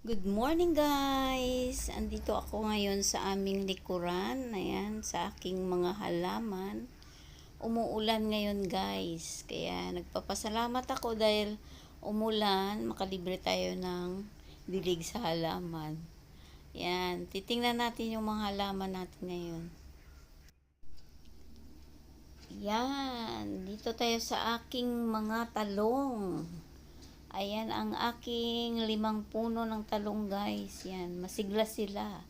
Good morning guys! Andito ako ngayon sa aming likuran. Ayan, sa aking mga halaman. Umuulan ngayon guys. Kaya nagpapasalamat ako dahil umulan. Makalibre tayo ng dilig sa halaman. Yan, titingnan natin yung mga halaman natin ngayon. Yan, dito tayo sa aking mga talong. Ayan ang aking limang puno ng talong guys. Yan, masigla sila.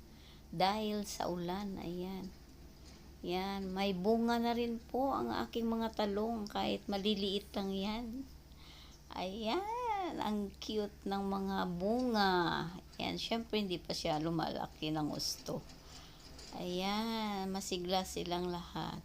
Dahil sa ulan. Ayan. Yan, may bunga na rin po ang aking mga talong kahit maliliit lang yan. Ayan, ang cute ng mga bunga. Ayan, syempre hindi pa siya lumalaki ng gusto. Ayan, masigla silang lahat.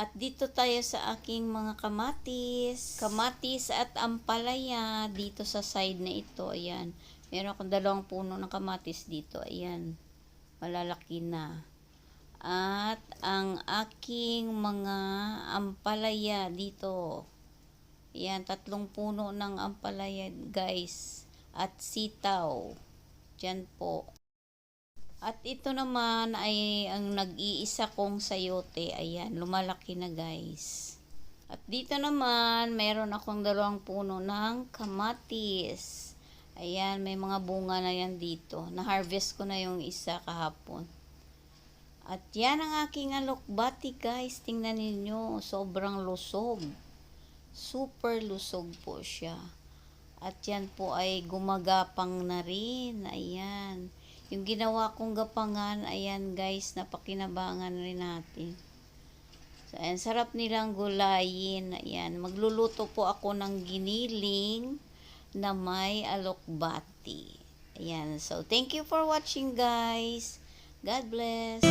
At dito tayo sa aking mga kamatis. Kamatis at ampalaya dito sa side na ito. Ayan. Meron akong dalawang puno ng kamatis dito. Ayan. Malalaki na. At ang aking mga ampalaya dito. Ayan. Tatlong puno ng ampalaya guys. At sitaw. Diyan po. At ito naman ay ang nag-iisa kong sayote. Ayan, lumalaki na guys. At dito naman, meron akong dalawang puno ng kamatis. Ayan, may mga bunga na yan dito. Na-harvest ko na yung isa kahapon. At yan ang aking alokbati guys. Tingnan ninyo, sobrang lusog. Super lusog po siya. At yan po ay gumagapang na rin. Ayan. Yung ginawa kong gapangan, ayan guys, napakinabangan rin natin. So, ayan, sarap nilang gulayin. Ayan, magluluto po ako ng giniling na may alokbati. Ayan, so thank you for watching guys. God bless.